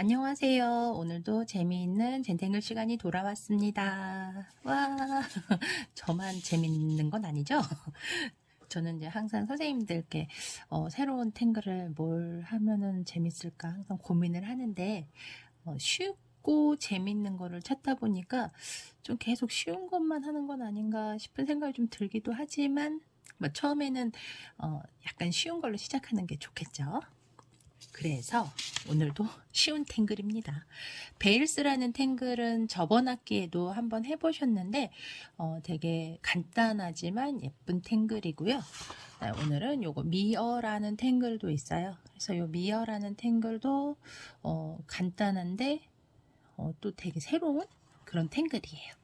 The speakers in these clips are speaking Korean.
안녕하세요. 오늘도 재미있는 젠탱글 시간이 돌아왔습니다. 와, 저만 재밌는 건 아니죠? 저는 이제 항상 선생님들께 어, 새로운 탱글을 뭘 하면은 재밌을까 항상 고민을 하는데 어, 쉽고 재밌는 거를 찾다 보니까 좀 계속 쉬운 것만 하는 건 아닌가 싶은 생각이 좀 들기도 하지만 뭐 처음에는 어, 약간 쉬운 걸로 시작하는 게 좋겠죠. 그래서 오늘도 쉬운 탱글입니다. 베일스라는 탱글은 저번 학기에도 한번 해보셨는데 어, 되게 간단하지만 예쁜 탱글이고요. 네, 오늘은 요거 미어라는 탱글도 있어요. 그래서 요 미어라는 탱글도 어, 간단한데 어, 또 되게 새로운 그런 탱글이에요.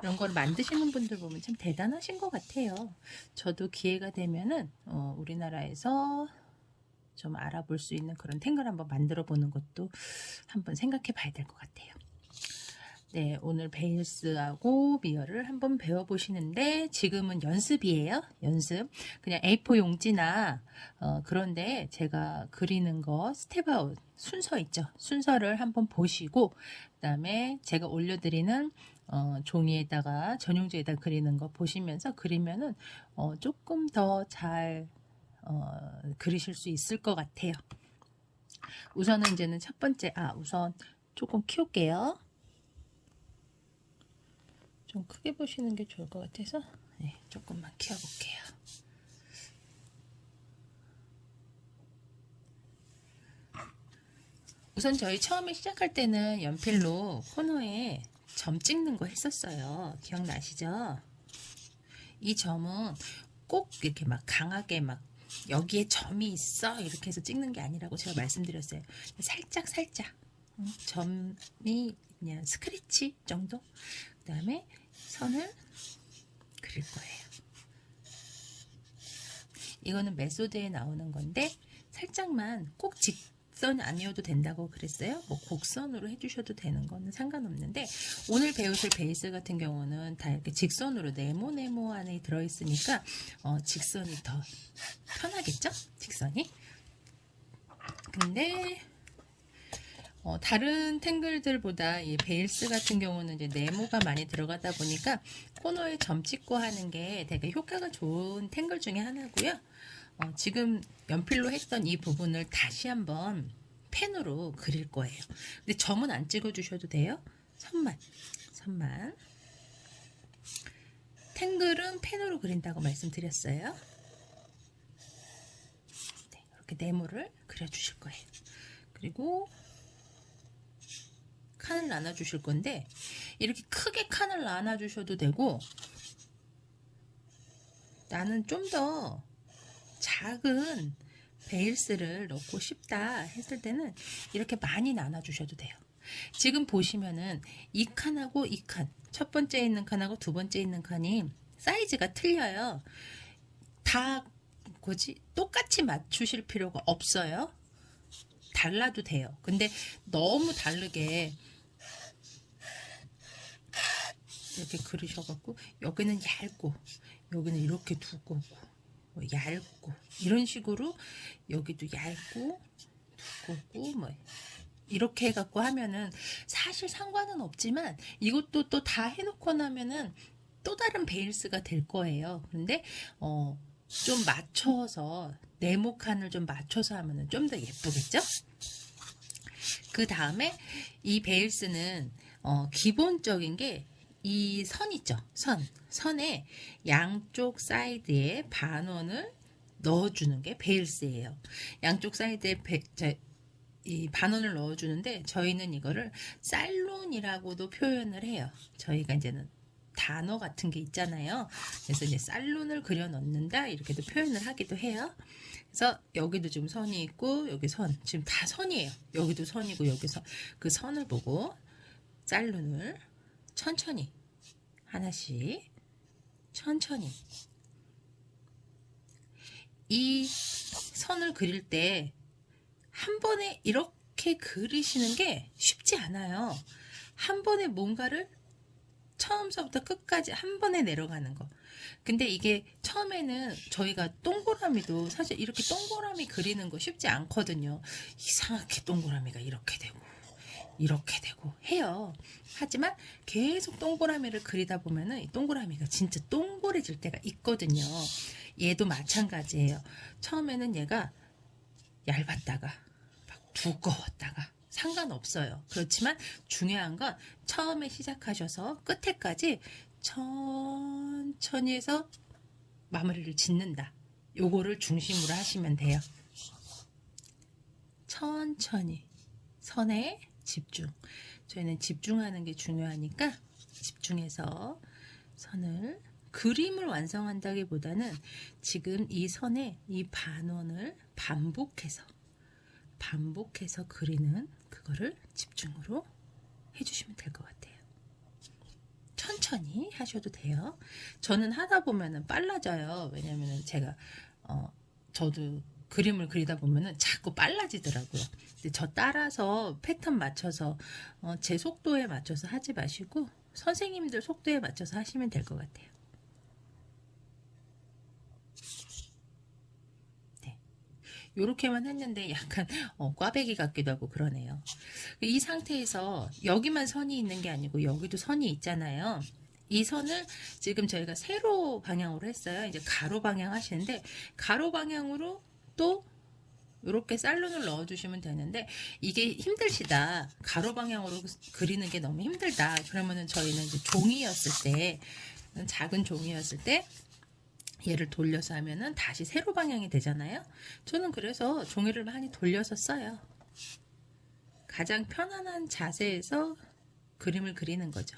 이런 걸 만드시는 분들 보면 참 대단하신 것 같아요. 저도 기회가 되면은 어, 우리나라에서 좀 알아볼 수 있는 그런 탱글 한번 만들어 보는 것도 한번 생각해 봐야 될 것 같아요. 네, 오늘 베일스하고 미어를 한번 배워보시는데 지금은 연습이에요. 연습. 그냥 A4 용지나 어, 그런데 제가 그리는 거 스텝아웃 순서 있죠. 순서를 한번 보시고 그 다음에 제가 올려드리는 어, 종이에다가 전용지에다 그리는 거 보시면서 그리면은 어, 조금 더잘 어, 그리실 수 있을 것 같아요. 우선은 이제는 첫 번째 아 우선 조금 키울게요. 좀 크게 보시는 게 좋을 것 같아서 네, 조금만 키워볼게요. 우선 저희 처음에 시작할 때는 연필로 코너에 점 찍는 거 했었어요. 기억나시죠? 이 점은 꼭 이렇게 막 강하게 막 여기에 점이 있어 이렇게 해서 찍는 게 아니라고 제가 말씀드렸어요. 살짝 살짝 점이 그냥 스크래치 정도 그 다음에 선을 그릴 거예요. 이거는 메소드에 나오는 건데 살짝만 꼭 직, 직선 아니어도 된다고 그랬어요. 뭐 곡선으로 해주셔도 되는 거는 상관없는데 오늘 배우실 베이스 같은 경우는 다 이렇게 직선으로 네모네모 안에 들어있으니까 어, 직선이 더 편하겠죠? 직선이. 근데 어, 다른 탱글들보다 이 베일스 같은 경우는 이제 네모가 많이 들어가다 보니까 코너에 점 찍고 하는 게 되게 효과가 좋은 탱글 중에 하나고요. 어, 지금 연필로 했던 이 부분을 다시 한번 펜으로 그릴 거예요. 근데 점은 안 찍어주셔도 돼요. 선만, 선만. 탱글은 펜으로 그린다고 말씀드렸어요. 네, 이렇게 네모를 그려주실 거예요. 그리고 칸을 나눠주실 건데 이렇게 크게 칸을 나눠주셔도 되고 나는 좀더 작은 베일스를 넣고 싶다 했을 때는 이렇게 많이 나눠주셔도 돼요. 지금 보시면은 이 칸하고 이 칸, 첫 번째 있는 칸하고 두 번째 있는 칸이 사이즈가 틀려요. 다 뭐지 똑같이 맞추실 필요가 없어요. 달라도 돼요. 근데 너무 다르게 이렇게 그리셔갖고 여기는 얇고 여기는 이렇게 두껍고 뭐 얇고 이런 식으로 여기도 얇고 두껍고 뭐 이렇게 해갖고 하면은 사실 상관은 없지만 이것도 또 다 해놓고 나면은 또 다른 베일스가 될 거예요. 그런데 어, 좀 맞춰서 네모 칸을 좀 맞춰서 하면은 좀 더 예쁘겠죠? 그 다음에 이 베일스는 어, 기본적인 게 이 선 있죠. 선. 선에 양쪽 사이드에 반원을 넣어주는 게 베일스예요. 양쪽 사이드에 배, 자, 이 반원을 넣어주는데 저희는 이거를 쌀론이라고도 표현을 해요. 저희가 이제는 단어 같은 게 있잖아요. 그래서 이제 쌀론을 그려 넣는다 이렇게도 표현을 하기도 해요. 그래서 여기도 지금 선이 있고 여기 선 지금 다 선이에요. 여기도 선이고 여기서 그 선을 보고 쌀론을 천천히 하나씩 천천히 이 선을 그릴 때 한 번에 이렇게 그리시는 게 쉽지 않아요. 한 번에 뭔가를 처음서부터 끝까지 한 번에 내려가는 거. 근데 이게 처음에는 저희가 동그라미도 사실 이렇게 동그라미 그리는 거 쉽지 않거든요. 이상하게 동그라미가 이렇게 되고 이렇게 되고 해요. 하지만 계속 동그라미를 그리다 보면은 이 동그라미가 진짜 동그래질 때가 있거든요. 얘도 마찬가지예요. 처음에는 얘가 얇았다가 막 두꺼웠다가 상관없어요. 그렇지만 중요한 건 처음에 시작하셔서 끝에까지 천천히 해서 마무리를 짓는다. 요거를 중심으로 하시면 돼요. 천천히 선에 집중. 저희는 집중하는 게 중요하니까 집중해서 선을 그림을 완성한다기보다는 지금 이 선에 이 반원을 반복해서 반복해서 그리는 그거를 집중으로 해주시면 될 것 같아요. 천천히 하셔도 돼요. 저는 하다 보면은 빨라져요. 왜냐면은 제가 어 저도 그림을 그리다 보면은 자꾸 빨라지더라고요. 근데 저 따라서 패턴 맞춰서 어, 제 속도에 맞춰서 하지 마시고 선생님들 속도에 맞춰서 하시면 될 것 같아요. 네. 요렇게만 했는데 약간 어, 꽈배기 같기도 하고 그러네요. 이 상태에서 여기만 선이 있는 게 아니고 여기도 선이 있잖아요. 이 선을 지금 저희가 세로 방향으로 했어요. 이제 가로 방향 하시는데 가로 방향으로 또 이렇게 살론을 넣어주시면 되는데 이게 힘들시다. 가로 방향으로 그리는 게 너무 힘들다. 그러면은 저희는 이제 종이였을 때 작은 종이였을 때 얘를 돌려서 하면은 다시 세로 방향이 되잖아요. 저는 그래서 종이를 많이 돌려서 써요. 가장 편안한 자세에서 그림을 그리는 거죠.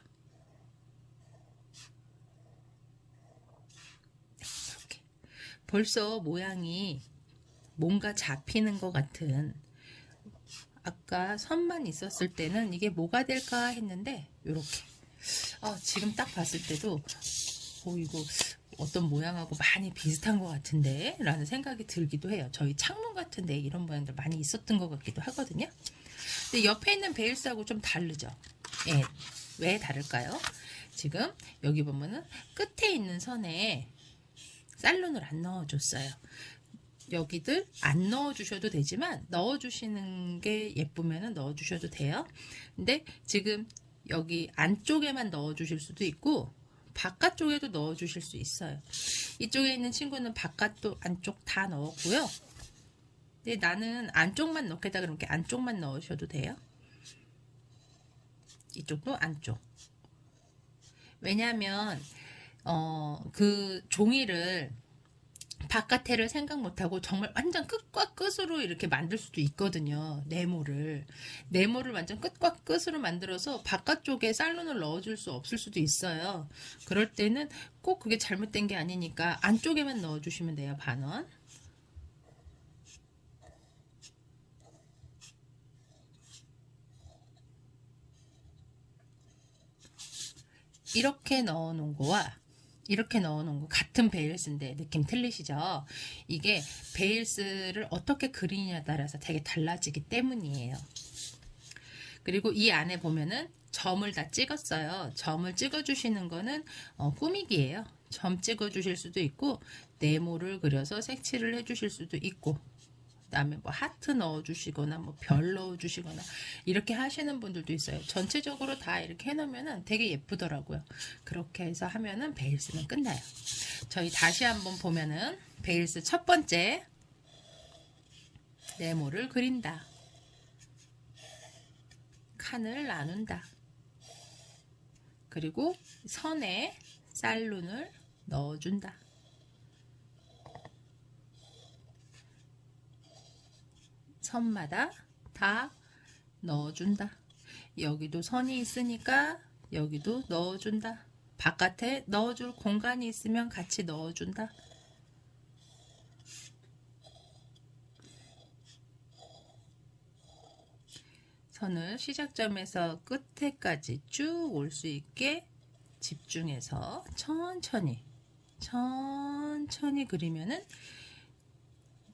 이렇게. 벌써 모양이 뭔가 잡히는 것 같은 아까 선만 있었을 때는 이게 뭐가 될까 했는데 이렇게. 아, 지금 딱 봤을 때도 어, 이거 어떤 모양하고 많이 비슷한 것 같은데 라는 생각이 들기도 해요. 저희 창문 같은데 이런 모양들 많이 있었던 것 같기도 하거든요. 근데 옆에 있는 베일스하고 좀 다르죠? 예, 왜 다를까요? 지금 여기 보면은 끝에 있는 선에 살론을 안 넣어줬어요 여기들 안 넣어주셔도 되지만 넣어주시는 게 예쁘면 넣어주셔도 돼요. 근데 지금 여기 안쪽에만 넣어주실 수도 있고 바깥쪽에도 넣어주실 수 있어요. 이쪽에 있는 친구는 바깥도 안쪽 다 넣었고요. 근데 나는 안쪽만 넣겠다 그러면 안쪽만 넣으셔도 돼요. 이쪽도 안쪽. 왜냐하면 어, 그 종이를 바깥에를 생각 못하고 정말 완전 끝과 끝으로 이렇게 만들 수도 있거든요. 네모를. 네모를 완전 끝과 끝으로 만들어서 바깥쪽에 살론을 넣어줄 수 없을 수도 있어요. 그럴 때는 꼭 그게 잘못된 게 아니니까 안쪽에만 넣어주시면 돼요. 반원. 이렇게 넣어 놓은 거와 이렇게 넣어놓은 거 같은 베일스인데 느낌 틀리시죠? 이게 베일스를 어떻게 그리냐에 따라서 되게 달라지기 때문이에요. 그리고 이 안에 보면은 점을 다 찍었어요. 점을 찍어주시는 거는 어, 꾸미기예요. 점 찍어주실 수도 있고 네모를 그려서 색칠을 해주실 수도 있고 그 다음에 뭐 하트 넣어주시거나 뭐 별 넣어주시거나 이렇게 하시는 분들도 있어요. 전체적으로 다 이렇게 해놓으면 되게 예쁘더라고요. 그렇게 해서 하면은 베일스는 끝나요. 저희 다시 한번 보면은 베일스 첫 번째 네모를 그린다. 칸을 나눈다. 그리고 선에 살룬을 넣어준다. 선마다 다 넣어준다. 여기도 선이 있으니까 여기도 넣어준다. 바깥에 넣어줄 공간이 있으면 같이 넣어준다. 선을 시작점에서 끝에까지 쭉 올 수 있게 집중해서 천천히 천천히 그리면은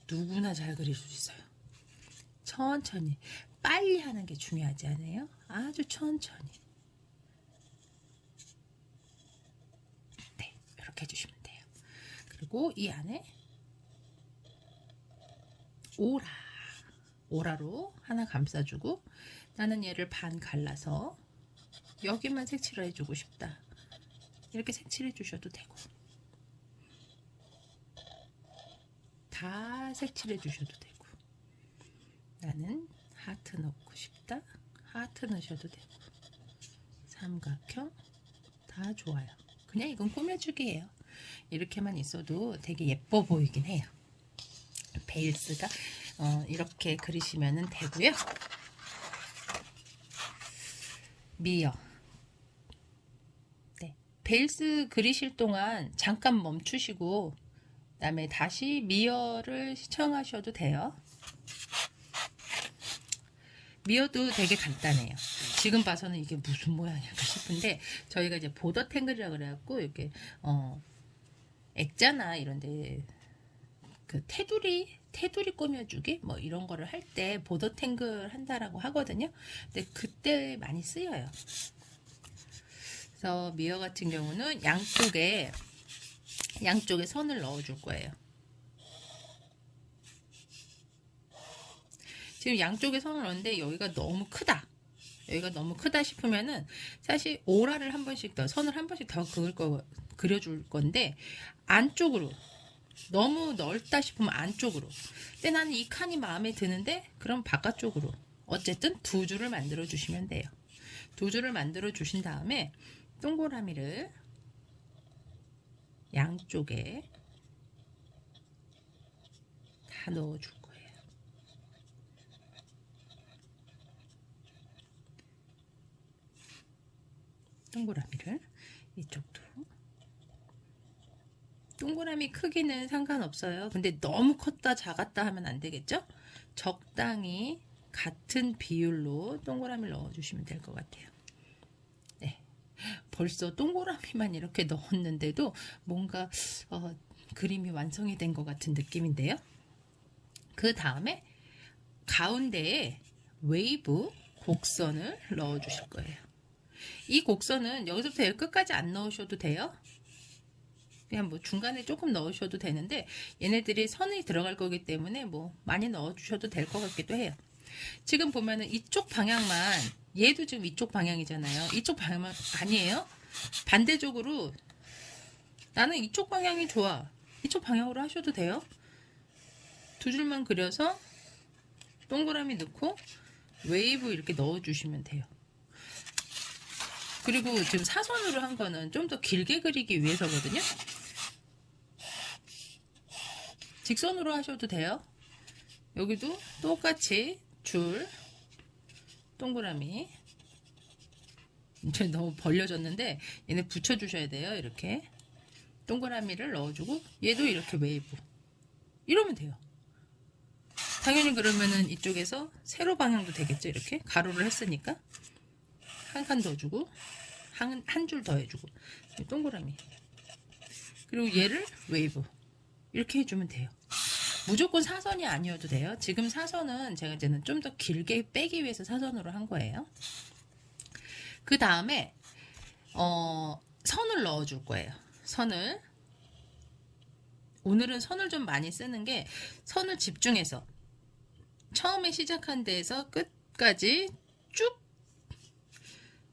누구나 잘 그릴 수 있어요. 천천히. 빨리 하는 게 중요하지 않아요? 아주 천천히. 네 이렇게 해주시면 돼요. 그리고 이 안에 오라. 오라로 하나 감싸주고 나는 얘를 반 갈라서 여기만 색칠을 해주고 싶다. 이렇게 색칠해 주셔도 되고. 다 색칠해 주셔도 되고 나는 하트 넣고 싶다. 하트 넣으셔도 되고 삼각형 다 좋아요. 그냥 이건 꾸며주기예요. 이렇게만 있어도 되게 예뻐 보이긴 해요. 베일스가 어, 이렇게 그리시면 되고요. 미어 네, 베일스 그리실 동안 잠깐 멈추시고 그 다음에 다시 미어를 시청하셔도 돼요. 미어도 되게 간단해요. 지금 봐서는 이게 무슨 모양일까 싶은데 저희가 이제 보더 탱글이라 그래갖고 이렇게 어 액자나 이런데 그 테두리 테두리 꾸며주기 뭐 이런 거를 할 때 보더 탱글 한다라고 하거든요. 근데 그때 많이 쓰여요. 그래서 미어 같은 경우는 양쪽에 양쪽에 선을 넣어줄 거예요. 지금 양쪽에 선을 넣는데 여기가 너무 크다. 여기가 너무 크다 싶으면은 사실 오라를 한 번씩 더 선을 한 번씩 더 그을 거 그려줄 건데 안쪽으로 너무 넓다 싶으면 안쪽으로. 근데 나는 이 칸이 마음에 드는데 그럼 바깥쪽으로. 어쨌든 두 줄을 만들어 주시면 돼요. 두 줄을 만들어 주신 다음에 동그라미를 양쪽에 다 넣어 줄거예요. 동그라미를 이쪽도 동그라미 크기는 상관없어요. 근데 너무 컸다 작았다 하면 안 되겠죠? 적당히 같은 비율로 동그라미를 넣어주시면 될 것 같아요. 네. 벌써 동그라미만 이렇게 넣었는데도 뭔가 어, 그림이 완성이 된 것 같은 느낌인데요. 그 다음에 가운데에 웨이브 곡선을 넣어주실 거예요. 이 곡선은 여기서부터 여기 끝까지 안 넣으셔도 돼요. 그냥 뭐 중간에 조금 넣으셔도 되는데 얘네들이 선이 들어갈 거기 때문에 뭐 많이 넣어주셔도 될 것 같기도 해요. 지금 보면은 이쪽 방향만 얘도 지금 이쪽 방향이잖아요. 이쪽 방향만 아니에요. 반대쪽으로 나는 이쪽 방향이 좋아. 이쪽 방향으로 하셔도 돼요. 두 줄만 그려서 동그라미 넣고 웨이브 이렇게 넣어주시면 돼요. 그리고 지금 사선으로 한 거는 좀 더 길게 그리기 위해서거든요. 직선으로 하셔도 돼요. 여기도 똑같이 줄 동그라미 이제 너무 벌려졌는데 얘네 붙여주셔야 돼요. 이렇게 동그라미를 넣어주고 얘도 이렇게 웨이브 이러면 돼요. 당연히 그러면은 이쪽에서 세로 방향도 되겠죠. 이렇게 가로를 했으니까 한 칸 더 주고 한 한 줄 더 해주고 동그라미 그리고 얘를 웨이브 이렇게 해주면 돼요. 무조건 사선이 아니어도 돼요. 지금 사선은 제가 이제는 좀 더 길게 빼기 위해서 사선으로 한 거예요. 그 다음에 어, 선을 넣어 줄 거예요. 선을 오늘은 선을 좀 많이 쓰는 게 선을 집중해서 처음에 시작한 데에서 끝까지 쭉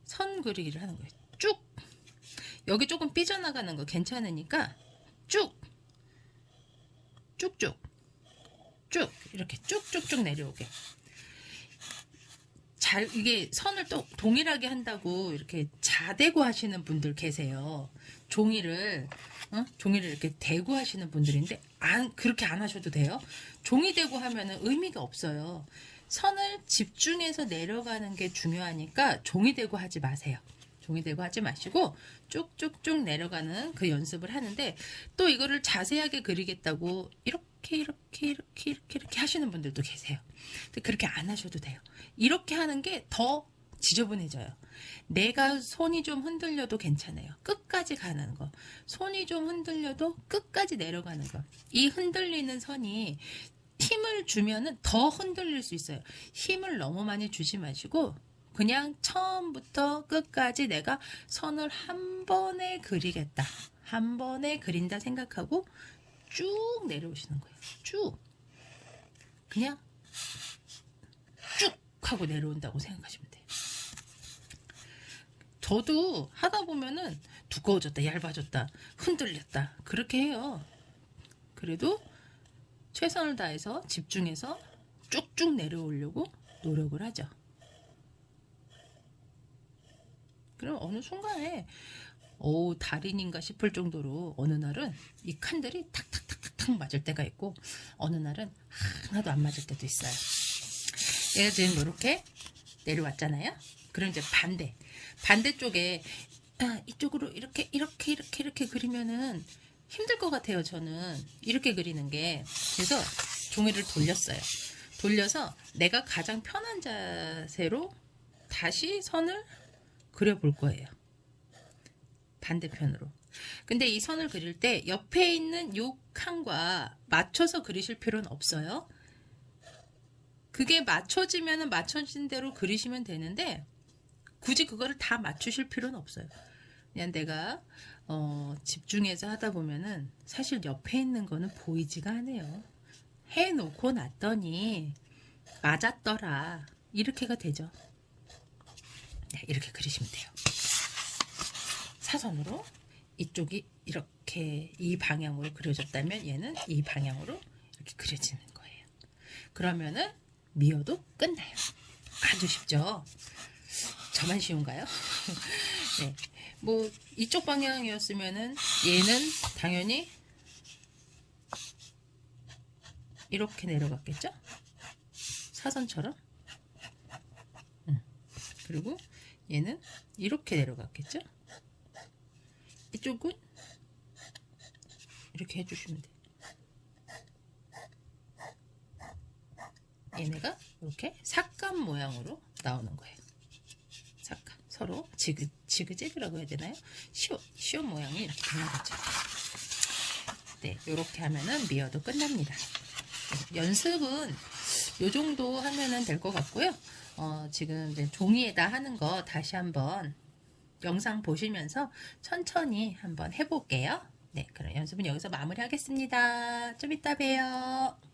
선 그리기를 하는 거예요. 쭉 여기 조금 삐져나가는 거 괜찮으니까 쭉 쭉쭉 쭉 이렇게 쭉쭉쭉 내려오게 잘 이게 선을 또 동일하게 한다고 이렇게 자대고 하시는 분들 계세요. 종이를 어? 종이를 이렇게 대고 하시는 분들인데 안 그렇게 안 하셔도 돼요. 종이 대고 하면은 의미가 없어요. 선을 집중해서 내려가는 게 중요하니까 종이 대고 하지 마세요. 종이 대고 하지 마시고 쭉쭉쭉 내려가는 그 연습을 하는데 또 이거를 자세하게 그리겠다고 이렇게 이렇게 이렇게 이렇게 이렇게 하시는 분들도 계세요. 근데 그렇게 안 하셔도 돼요. 이렇게 하는 게 더 지저분해져요. 내가 손이 좀 흔들려도 괜찮아요. 끝까지 가는 거. 손이 좀 흔들려도 끝까지 내려가는 거. 이 흔들리는 선이 힘을 주면은 더 흔들릴 수 있어요. 힘을 너무 많이 주지 마시고 그냥 처음부터 끝까지 내가 선을 한 번에 그리겠다. 한 번에 그린다 생각하고 쭉 내려오시는 거예요. 쭉. 그냥 쭉. 하고 내려온다고 생각하시면 돼요. 저도 하다 보면은 두꺼워졌다, 얇아졌다, 흔들렸다. 그렇게 해요. 그래도 최선을 다해서 집중해서 쭉쭉 내려오려고 노력을 하죠. 그럼 어느 순간에 오 달인인가 싶을 정도로 어느 날은 이 칸들이 탁탁탁탁탁 맞을 때가 있고 어느 날은 하나도 안 맞을 때도 있어요. 얘가 지금 이렇게 내려왔잖아요. 그럼 이제 반대 반대쪽에 아, 이쪽으로 이렇게 이렇게 이렇게 이렇게 그리면은 힘들 것 같아요. 저는 이렇게 그리는 게 그래서 종이를 돌렸어요. 돌려서 내가 가장 편한 자세로 다시 선을 그려볼 거예요. 반대편으로. 근데 이 선을 그릴 때 옆에 있는 요 칸과 맞춰서 그리실 필요는 없어요. 그게 맞춰지면 맞춰진 대로 그리시면 되는데 굳이 그거를 다 맞추실 필요는 없어요. 그냥 내가 어, 집중해서 하다 보면은 사실 옆에 있는 거는 보이지가 않아요. 해놓고 났더니 맞았더라. 이렇게가 되죠. 네, 이렇게 그리시면 돼요. 사선으로 이쪽이 이렇게 이 방향으로 그려졌다면 얘는 이 방향으로 이렇게 그려지는 거예요. 그러면은 미어도 끝나요. 아주 쉽죠? 저만 쉬운가요? 네. 뭐 이쪽 방향이었으면은 얘는 당연히 이렇게 내려갔겠죠? 사선처럼. 음. 그리고 얘는 이렇게 내려갔겠죠? 이쪽은 이렇게 해주시면 돼요. 얘네가 이렇게 삭감 모양으로 나오는 거예요. 서로 지그, 지그재그라고 해야 되나요? 시옷, 시옷 모양이 이렇게 되는 거죠. 네, 이렇게 하면은 미어도 끝납니다. 연습은 요 정도 하면은 될 것 같고요. 어, 지금 이제 종이에다 하는 거 다시 한번 영상 보시면서 천천히 한번 해볼게요. 네, 그럼 연습은 여기서 마무리하겠습니다. 좀 이따 봬요.